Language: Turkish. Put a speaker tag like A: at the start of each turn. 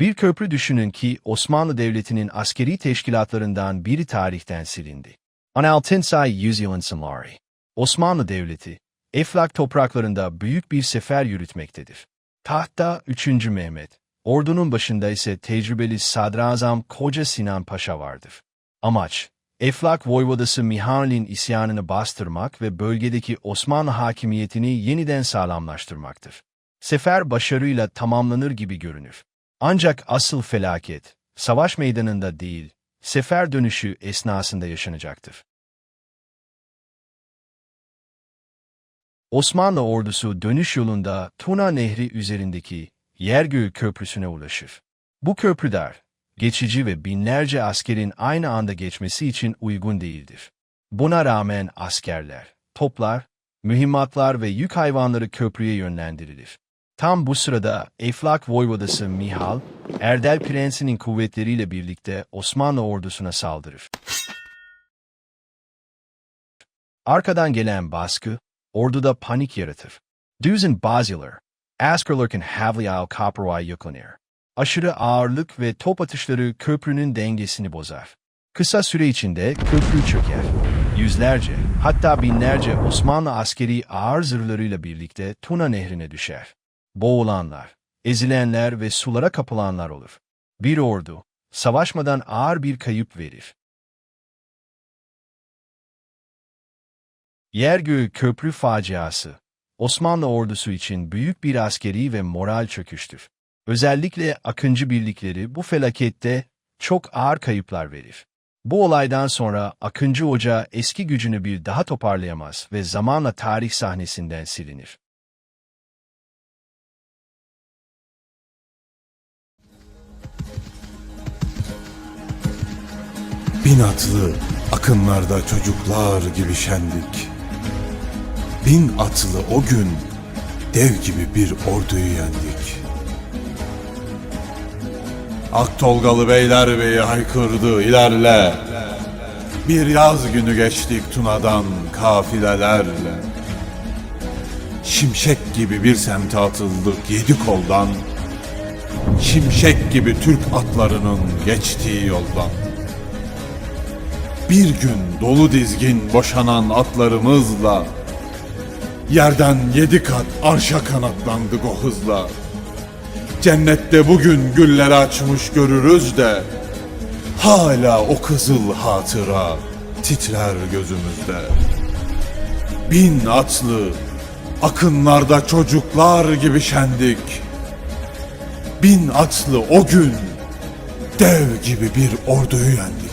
A: Bir köprü düşünün ki Osmanlı Devleti'nin askeri teşkilatlarından biri tarihten silindi. 16. yüzyılın sonları. Osmanlı Devleti, Eflak topraklarında büyük bir sefer yürütmektedir. Tahtta 3. Mehmet, ordunun başında ise tecrübeli Sadrazam Koca Sinan Paşa vardır. Amaç, Eflak Voyvodası Mihal'in isyanını bastırmak ve bölgedeki Osmanlı hakimiyetini yeniden sağlamlaştırmaktır. Sefer başarıyla tamamlanır gibi görünür. Ancak asıl felaket, savaş meydanında değil, sefer dönüşü esnasında yaşanacaktır. Osmanlı ordusu dönüş yolunda Tuna Nehri üzerindeki Yergöğü Köprüsü'ne ulaşır. Bu köprüler, geçici ve binlerce askerin aynı anda geçmesi için uygun değildir. Buna rağmen askerler, toplar, mühimmatlar ve yük hayvanları köprüye yönlendirilir. Tam bu sırada Eflak Voyvodası Mihal, Erdel Prensi'nin kuvvetleriyle birlikte Osmanlı ordusuna saldırır. Arkadan gelen baskı, orduda panik yaratır. Düzen bazılar, askerlerken havlial kaproay yüklenir. Aşırı ağırlık ve top atışları köprünün dengesini bozar. Kısa süre içinde köprü çöker. Yüzlerce, hatta binlerce Osmanlı askeri ağır zırhlarıyla birlikte Tuna nehrine düşer. Boğulanlar, ezilenler ve sulara kapılanlar olur. Bir ordu, savaşmadan ağır bir kayıp verir. Yergöğü Köprü faciası, Osmanlı ordusu için büyük bir askeri ve moral çöküştür. Özellikle Akıncı birlikleri bu felakette çok ağır kayıplar verir. Bu olaydan sonra Akıncı Hoca eski gücünü bir daha toparlayamaz ve zamanla tarih sahnesinden silinir.
B: Bin atlı akınlarda çocuklar gibi şendik. Bin atlı o gün dev gibi bir orduyu yendik. Aktolgalı Beylerbeyi haykırdı ilerle. Bir yaz günü geçtik Tuna'dan kafilelerle. Şimşek gibi bir semte atıldık yedi koldan. Şimşek gibi Türk atlarının geçtiği yoldan. Bir gün dolu dizgin boşanan atlarımızla Yerden yedi kat arşa kanatlandık o hızla. Cennette bugün gülleri açmış görürüz de Hala o kızıl hatıra titrer gözümüzde. Bin atlı akınlarda çocuklar gibi şendik. Bin atlı o gün dev gibi bir orduyu yendik